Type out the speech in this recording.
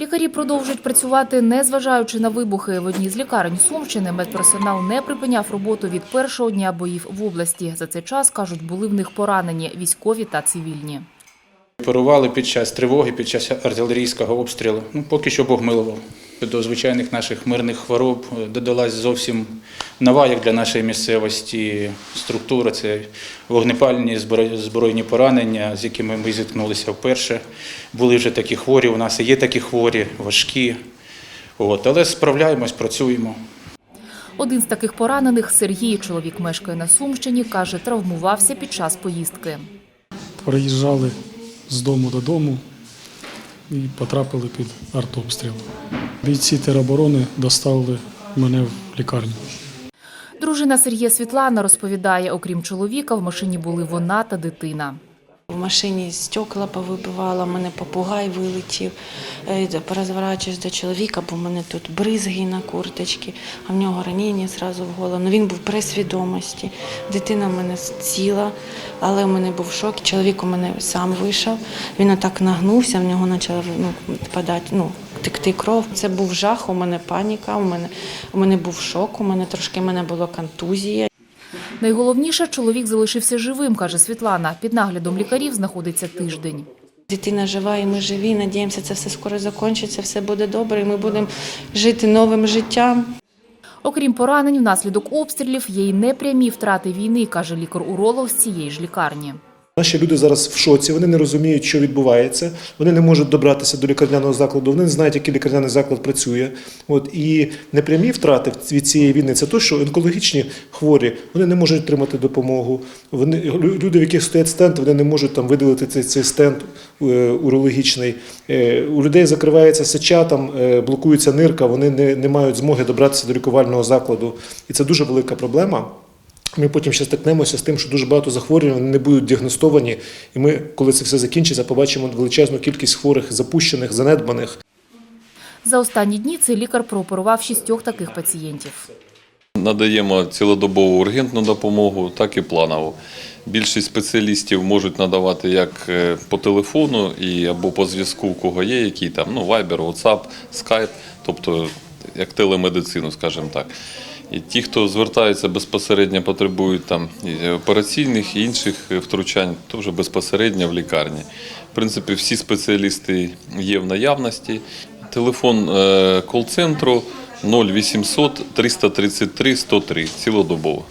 Лікарі продовжують працювати, незважаючи на вибухи. В одній з лікарень Сумщини медперсонал не припиняв роботу від першого дня боїв в області. За цей час, кажуть, були в них поранені військові та цивільні. Оперували під час тривоги, під час артилерійського обстрілу. Ну, поки що Бог милував. До звичайних наших мирних хвороб е, додалась зовсім нова, як для нашої місцевості, структура. Це вогнепальні збройні поранення, з якими ми зіткнулися вперше. Були вже такі хворі, у нас і є такі хворі, важкі. От, але справляємось, працюємо. Один з таких поранених Сергій, чоловік мешкає на Сумщині, каже, травмувався під час поїздки. Проїжджали з дому додому і потрапили під артобстріл. Бійці тероборони доставили мене в лікарню. Дружина Сергія Світлана розповідає, окрім чоловіка, в машині були вона та дитина. Машині стекла повибивала, мене попугай вилетів. Е, Перезворачуюсь до чоловіка, бо в мене тут бризги на курточці, а в нього ранення зразу в голову. Ну, він був при свідомості. Дитина в мене ціла, але в мене був шок. Чоловік у мене сам вийшов. Він отак нагнувся, в нього почала ну, падати, ну, текти кров. Це був жах, у мене паніка, у мене, у мене був шок, у мене трошки в мене була контузія. Найголовніше, чоловік залишився живим, каже Світлана. Під наглядом лікарів знаходиться тиждень. Дитина жива, і ми живі. Надіємося, це все скоро закінчиться, все буде добре, і ми будемо жити новим життям. Окрім поранень, внаслідок обстрілів є й непрямі втрати війни, каже лікар-уролог з цієї ж лікарні. Наші люди зараз в шоці, вони не розуміють, що відбувається. Вони не можуть добратися до лікарняного закладу, вони не знають, який лікарняний заклад працює. От і непрямі втрати від цієї війни це те, що онкологічні хворі вони не можуть отримати допомогу. Вони люди, в яких стоять стенд, вони не можуть там видалити цей, цей стенд е, урологічний. Е, У людей закривається сеча, там е, блокується нирка, вони не, не мають змоги добратися до лікувального закладу. І це дуже велика проблема. Ми потім ще стикнемося з тим, що дуже багато захворювань не будуть діагностовані, і ми, коли це все закінчиться, побачимо величезну кількість хворих, запущених, занедбаних. За останні дні цей лікар прооперував шістьох таких пацієнтів. Надаємо цілодобову ургентну допомогу, так і планову. Більшість спеціалістів можуть надавати як е, по телефону і або по зв'язку, у кого є, які там ну, Viber, WhatsApp, Skype, тобто як телемедицину, скажімо так. І ті, хто звертаються безпосередньо, потребують там і операційних і інших втручань, то вже безпосередньо в лікарні. В принципі, всі спеціалісти є в наявності. Телефон е, кол-центру 0800 333 103 цілодобово.